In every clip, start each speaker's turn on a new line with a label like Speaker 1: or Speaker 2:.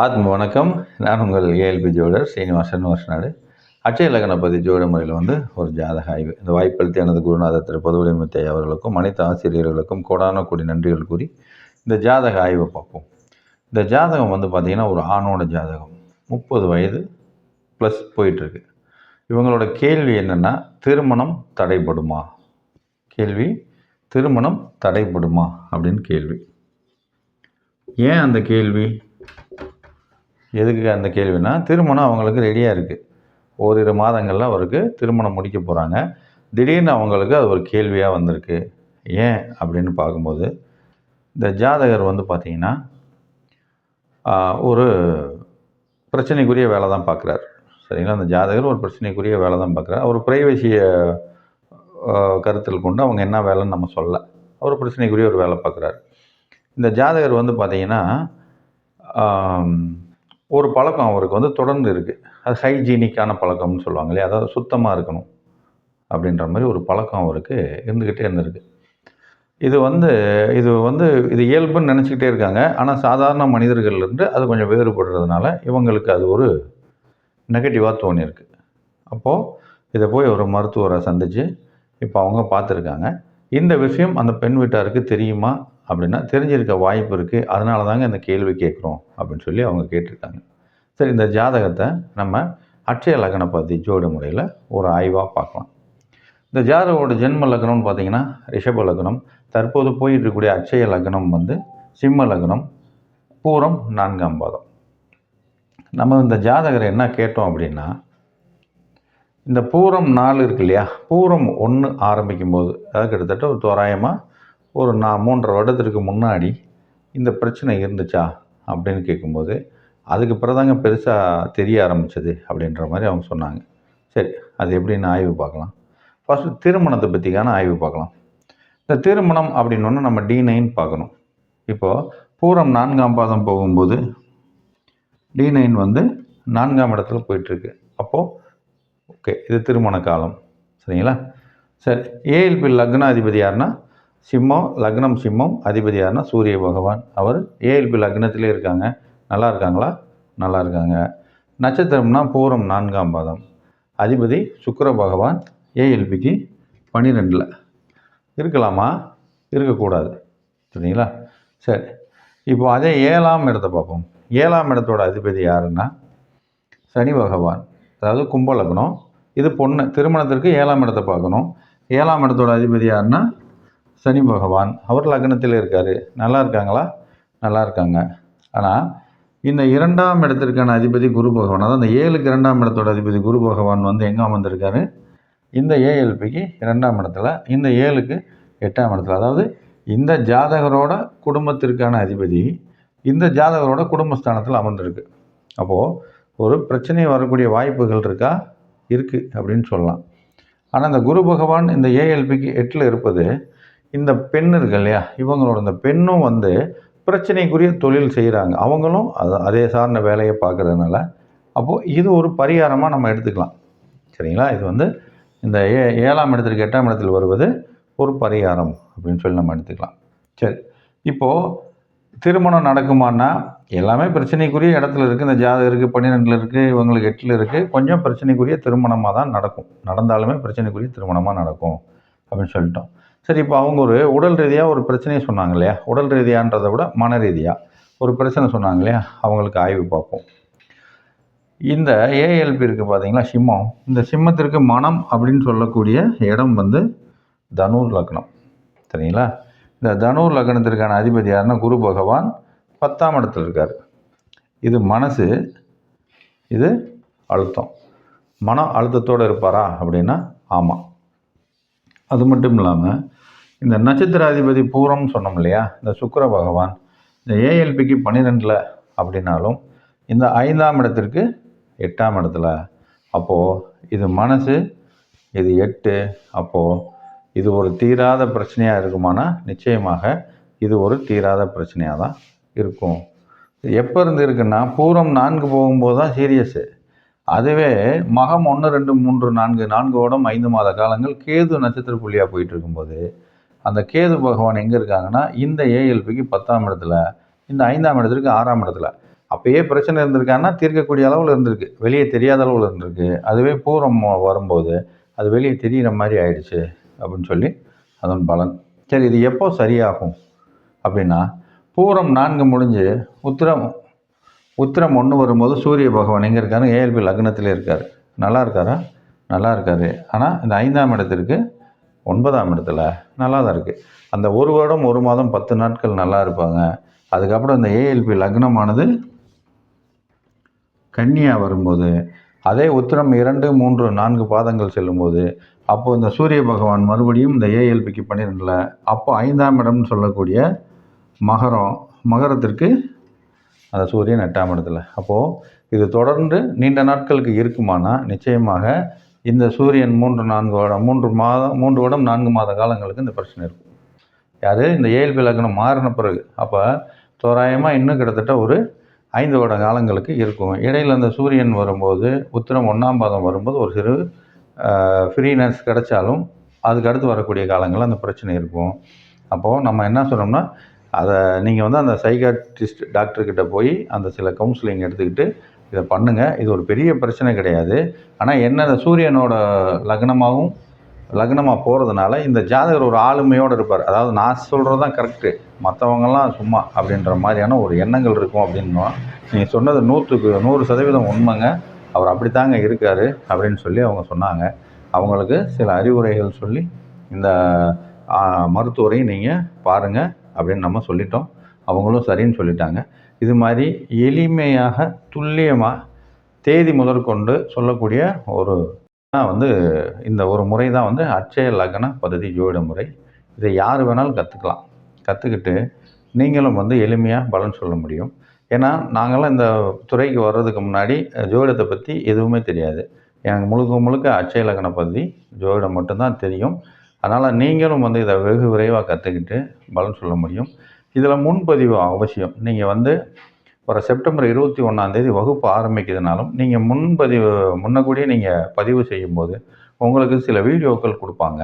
Speaker 1: ஆத்ம வணக்கம். நான் உங்கள் ஏஎல்பி ஜோடர் ஸ்ரீனிவாசன் வருஷநாடு அட்சய லக்னபதி ஜோட முறையில் வந்து ஒரு ஜாதக ஆய்வு. இந்த வாய்ப்பளித்து எனது குருநாதர் திரு பொதுவுடைமுத்தை அவர்களுக்கும் அனைத்து ஆசிரியர்களுக்கும் கோடான கோடி நன்றிகள் கூறி இந்த ஜாதக ஆய்வை பார்ப்போம். இந்த ஜாதகம் வந்து பார்த்திங்கன்னா ஒரு ஆணோட ஜாதகம். முப்பது வயது ப்ளஸ் போயிட்டுருக்கு. இவங்களோட கேள்வி என்னென்னா திருமணம் தடைபடுமா? கேள்வி திருமணம் தடைபடுமா? அப்படின்னு கேள்வி. ஏன் அந்த கேள்வி? எதுக்கு அந்த கேள்வினா திருமணம் அவங்களுக்கு ரெடியாக இருக்குது ஓரிரு மாதங்களில் அவருக்கு திருமணம் முடிக்க போகிறாங்க திடீர்னு அவங்களுக்கு அது ஒரு கேள்வியாக வந்திருக்கு. ஏன் அப்படின்னு பார்க்கும்போது இந்த ஜாதகர் வந்து பார்த்திங்கன்னா ஒரு பிரச்சனைக்குரிய வேலை தான் பார்க்குறாரு. சரிங்களா? அந்த ஜாதகர் ஒரு பிரச்சனைக்குரிய வேலை தான் பார்க்குறாரு. அவர் ப்ரைவசியை கருத்தில் கொண்டு அவங்க என்ன வேலைன்னு நம்ம சொல்ல அவர் பிரச்சனைக்குரிய ஒரு வேலை பார்க்குறாரு. இந்த ஜாதகர் வந்து பார்த்திங்கன்னா ஒரு பழக்கம் அவருக்கு வந்து தொடர்ந்து இருக்குது அது ஹைஜீனிக்கான பழக்கம்னு சொல்லுவாங்க இல்லையா? அதாவது சுத்தமாக இருக்கணும் அப்படின்ற மாதிரி ஒரு பழக்கம் அவருக்கு இருந்துக்கிட்டே இருந்திருக்கு. இது வந்து இது வந்து இது இயல்புன்னு நினச்சிக்கிட்டே இருக்காங்க. ஆனால் சாதாரண மனிதர்கள்லேருந்து அது கொஞ்சம் வேறுபடுறதுனால இவங்களுக்கு அது ஒரு நெகட்டிவாக தோணியிருக்கு. அப்போது இதை போய் ஒரு மருத்துவரை சந்தித்து இப்போ அவங்க பார்த்துருக்காங்க. இந்த விஷயம் அந்த பெண் வீட்டாருக்கு தெரியுமா? அப்படின்னா தெரிஞ்சிருக்க வாய்ப்பு இருக்குது அதனால தாங்க இந்த கேள்வி கேட்குறோம் அப்படின்னு சொல்லி அவங்க கேட்டிருக்காங்க. சரி இந்த ஜாதகத்தை நம்ம அட்சய பார்த்தி ஜோடு முறையில் ஒரு ஆய்வாக பார்க்கலாம். இந்த ஜாதகோட ஜென்ம லக்னம்னு பார்த்தீங்கன்னா ரிஷப லக்னம் தற்போது போயிட்டு இருக்கக்கூடிய அட்சய லக்னம் வந்து சிம்ம லக்னம் பூரம் நான்காம் பாதம். நம்ம இந்த ஜாதகரை என்ன கேட்டோம் அப்படின்னா இந்த பூரம் நாலு இருக்கு இல்லையா? பூரம் ஒன்று ஆரம்பிக்கும் போது அதாவது கிட்டத்தட்ட ஒரு தோராயமாக ஒரு நான் மூன்றரை வருடத்திற்கு முன்னாடி இந்த பிரச்சனை இருந்துச்சா அப்படின்னு கேட்கும்போது அதுக்கு பிறதாங்க பெருசாக தெரிய ஆரம்பித்தது அப்படின்ற மாதிரி அவங்க சொன்னாங்க. சரி அது எப்படின்னு ஆய்வு பார்க்கலாம். ஃபஸ்ட்டு திருமணத்தை பற்றிக்கான ஆய்வு பார்க்கலாம். இந்த திருமணம் அப்படின்னு நம்ம டி நைன் பார்க்கணும். இப்போது பூரம் நான்காம் பாதம் போகும்போது டி நைன் வந்து நான்காம் இடத்துல போயிட்டுருக்கு. அப்போது ஓகே இது திருமண காலம். சரிங்களா? சரி ஏஎல்பி லக்னாதிபதி யாருன்னா சிம்மம் லக்னம் சிம்மம் அதிபதி யாருன்னா சூரிய பகவான். அவர் ஏஎல்பி லக்னத்திலே இருக்காங்க. நல்லா இருக்காங்களா? நல்லா இருக்காங்க. நட்சத்திரம்னா பூரம் நான்காம் பாதம். அதிபதி சுக்கர பகவான் ஏஎல்பிக்கு பன்னிரெண்டில் இருக்கலாமா? இருக்கக்கூடாது. சரிங்களா? சரி. இப்போ அதே ஏழாம் இடத்தை பார்ப்போம். ஏழாம் இடத்தோட அதிபதி யாருன்னா? சனி பகவான். அதாவது கும்ப லக்னம். இது பொண்ணு. திருமணத்திற்கு ஏழாம் இடத்தை பார்க்கணும். ஏழாம் இடத்தோட அதிபதி யாருன்னா? சனி பகவான் அவர் லக்னத்தில் இருக்கார். நல்லா இருக்காங்களா? நல்லா இருக்காங்க. ஆனால் இந்த இரண்டாம் இடத்திற்கான அதிபதி குரு பகவான் அதாவது அந்த ஏழுக்கு இரண்டாம் இடத்தோட அதிபதி குரு பகவான் வந்து எங்கே அமர்ந்திருக்காரு? இந்த ஏஎல்பிக்கு இரண்டாம் இடத்துல இந்த ஏழுக்கு எட்டாம் இடத்துல. அதாவது இந்த ஜாதகரோட குடும்பத்திற்கான அதிபதி இந்த ஜாதகரோட குடும்பஸ்தானத்தில் அமர்ந்திருக்கு. அப்போது ஒரு பிரச்சனை வரக்கூடிய வாய்ப்புகள் இருக்கா? இருக்குது அப்படின்னு சொல்லலாம். ஆனால் இந்த குரு பகவான் இந்த ஏஎல்பிக்கு எட்டில் இருப்பது இந்த பெண் இருக்கு இல்லையா? இவங்களோட இந்த பெண்ணும் வந்து பிரச்சனைக்குரிய தொழில் செய்கிறாங்க அவங்களும் அது அதே சார்ந்த வேலையை பார்க்குறதுனால அப்போது இது ஒரு பரிகாரமாக நம்ம எடுத்துக்கலாம். சரிங்களா? இது வந்து இந்த ஏ ஏழாம் இடத்திற்கு எட்டாம் இடத்தில் வருவது ஒரு பரிகாரம் அப்படின்னு சொல்லி நம்ம எடுத்துக்கலாம். சரி. இப்போது திருமணம் நடக்குமான்னா எல்லாமே பிரச்சனைக்குரிய இடத்துல இருக்குது இந்த ஜாதகருக்கு பன்னிரெண்டில் இருக்குது இவங்களுக்கு எட்டில் இருக்குது கொஞ்சம் பிரச்சனைக்குரிய திருமணமாக தான் நடக்கும். நடந்தாலுமே பிரச்சனைக்குரிய திருமணமாக நடக்கும் அப்படின்னு சொல்லிட்டோம். சரி இப்போ அவங்க ஒரு உடல் ரீதியாக ஒரு பிரச்சனையை சொன்னாங்க இல்லையா? உடல் ரீதியான்றதை விட மன ரீதியாக ஒரு பிரச்சனை சொன்னாங்க இல்லையா? அவங்களுக்கு ஆய்வு பார்ப்போம். இந்த ஏஎல்பி இருக்குது பார்த்தீங்களா சிம்மம்? இந்த சிம்மத்திற்கு மனம் அப்படின்னு சொல்லக்கூடிய இடம் வந்து தனுர் லக்னம். சரிங்களா? இந்த தனுர் லக்னத்திற்கான அதிபதி யாருன்னா குரு பகவான் பத்தாம் இடத்துல இருக்கார். இது மனசு இது அழுத்தம். மன அழுத்தத்தோடு இருப்பாரா அப்படின்னா ஆமாம் அது மட்டும் இல்லாமல் இந்த நட்சத்திராதிபதி பூரம் சொன்னோம் இல்லையா? இந்த சுக்கர பகவான் இந்த ஏஎல்பிக்கு பன்னிரெண்டில் அப்படின்னாலும் இந்த ஐந்தாம் இடத்திற்கு எட்டாம் இடத்துல. அப்போது இது மனசு இது எட்டு. அப்போது இது ஒரு தீராத பிரச்சனையாக இருக்குமானா? நிச்சயமாக இது ஒரு தீராத பிரச்சனையாக தான் இருக்கும். எப்போ இருந்து இருக்குன்னா பூரம் நான்கு போகும்போது தான் சீரியஸு. அதுவே மகம் ஒன்று ரெண்டு மூன்று நான்கு நான்கு ஓடம் ஐந்து மாத காலங்கள் கேது நட்சத்திர புள்ளியாக போயிட்டு இருக்கும்போது அந்த கேது பகவான் எங்கே இருக்காங்கன்னா இந்த ஏஎல்பிக்கு பத்தாம் இடத்துல இந்த ஐந்தாம் இடத்திற்கு ஆறாம் இடத்துல. அப்போயே பிரச்சனை இருந்திருக்காங்கன்னா தீர்க்கக்கூடிய அளவில் இருந்திருக்கு. வெளியே தெரியாத அளவில் இருந்திருக்கு. அதுவே பூரம் வரும்போது அது வெளியே தெரிகிற மாதிரி ஆயிடுச்சு அப்படின்னு சொல்லி அதன் பலன். சரி இது எப்போ சரியாகும்? அப்படின்னா பூரம் நான்கு முடிஞ்சு உத்திரம் உத்திரம் ஒன்று வரும்போது சூரிய பகவான் எங்கே இருக்காரு? ஏஎல்பி லக்னத்தில் இருக்கார். நல்லா இருக்காரா? நல்லா இருக்காரு. ஆனால் இந்த ஐந்தாம் இடத்திற்கு ஒன்பதாம் இடத்துல நல்லா தான் இருக்குது அந்த ஒரு வருடம் ஒரு மாதம் பத்து நாட்கள் நல்லா இருப்பாங்க. அதுக்கப்புறம் இந்த ஏஎல்பி லக்னமானது கன்னியா வரும்போது அதே உத்திரம் இரண்டு மூன்று நான்கு பாதங்கள் செல்லும்போது அப்போது இந்த சூரிய பகவான் மறுபடியும் இந்த ஏஎல்பிக்கு பன்னிரெண்டில் அப்போ ஐந்தாம் இடம்னு சொல்லக்கூடிய மகரம் மகரத்திற்கு அந்த சூரியன் எட்டாம் இடத்துல. அப்போது இது தொடர்ந்து நீண்ட நாட்களுக்கு இருக்குமானா நிச்சயமாக இந்த சூரியன் மூன்று நான்கு வருடம் மூன்று மாதம் மூன்று வருடம் நான்கு மாத காலங்களுக்கு இந்த பிரச்சனை இருக்கும். யார்? இந்த இயல்பு இலக்கணம் மாறின பிறகு. அப்போ தோராயமாக இன்னும் கிட்டத்தட்ட ஒரு ஐந்து வருட காலங்களுக்கு இருக்கும். இடையில் அந்த சூரியன் வரும்போது உத்திரம் ஒன்றாம் பாதம் வரும்போது ஒரு சிறு ஃப்ரீனஸ் கிடைச்சாலும் அதுக்கு அடுத்து வரக்கூடிய காலங்களில் அந்த பிரச்சனை இருக்கும். அப்போது நம்ம என்ன சொல்கிறோம்னா அதை நீங்கள் வந்து அந்த சைக்காட்ரிஸ்ட் டாக்டர்கிட்ட போய் அந்த சில கவுன்சிலிங் எடுத்துக்கிட்டு இதை பண்ணுங்கள் இது ஒரு பெரிய பிரச்சனை கிடையாது. ஆனால் என்ன சூரியனோட லக்னமாகவும் லக்னமாக போகிறதுனால இந்த ஜாதகர் ஒரு ஆளுமையோடு இருப்பார். அதாவது நான் சொல்கிறது தான் கரெக்டு மற்றவங்கெல்லாம் சும்மா அப்படின்ற மாதிரியான ஒரு எண்ணங்கள் இருக்கும் அப்படின்னா நீங்கள் சொன்னது நூற்றுக்கு நூறு சதவீதம் உண்மைங்க. அவர் அப்படித்தாங்க இருக்கார் அப்படின்னு சொல்லி அவங்க சொன்னாங்க. அவங்களுக்கு சில அறிவுரைகள் சொல்லி இந்த மருத்துவரையும் நீங்கள் பாருங்கள் அப்படின்னு நம்ம சொல்லிட்டோம். அவங்களும் சரின்னு சொல்லிட்டாங்க. இது மாதிரி எளிமையாக துல்லியமாக தேதி முதற்கொண்டு சொல்லக்கூடிய ஒரு தான் வந்து இந்த ஒரு முறை தான் வந்து அட்சய லக்ன பதவி ஜோதிட முறை. இதை யார் வேணாலும் கற்றுக்கலாம் கற்றுக்கிட்டு நீங்களும் வந்து எளிமையாக பலன் சொல்ல முடியும். ஏன்னா நாங்களாம் இந்த துறைக்கு வர்றதுக்கு முன்னாடி ஜோதிடத்தை பற்றி எதுவுமே தெரியாது. எனக்கு முழுக்க முழுக்க அட்சய லக்ன பதவி ஜோதிடம் மட்டும்தான் தெரியும். அதனால் நீங்களும் வந்து இதை வெகு விரைவாக கற்றுக்கிட்டு பலன் சொல்ல முடியும். இதில் முன்பதிவு அவசியம். நீங்கள் வந்து வர செப்டம்பர் இருபத்தி ஒன்றாந்தேதி வகுப்பு ஆரம்பிக்கிறதுனாலும் நீங்கள் முன்பதிவு முன்னக்கூடியே நீங்கள் பதிவு செய்யும்போது உங்களுக்கு சில வீடியோக்கள் கொடுப்பாங்க.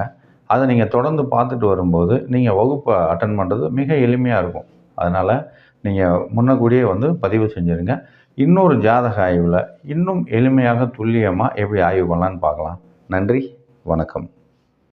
Speaker 1: அதை நீங்கள் தொடர்ந்து பார்த்துட்டு வரும்போது நீங்கள் வகுப்பை அட்டன் பண்ணுறது மிக எளிமையாக இருக்கும். அதனால் நீங்கள் முன்னக்கூடியே வந்து பதிவு செஞ்சுருங்க. இன்னொரு ஜாதக ஆய்வில் இன்னும் எளிமையாக துல்லியமாக எப்படி ஆய்வு பண்ணலான்னு பார்க்கலாம். நன்றி வணக்கம்.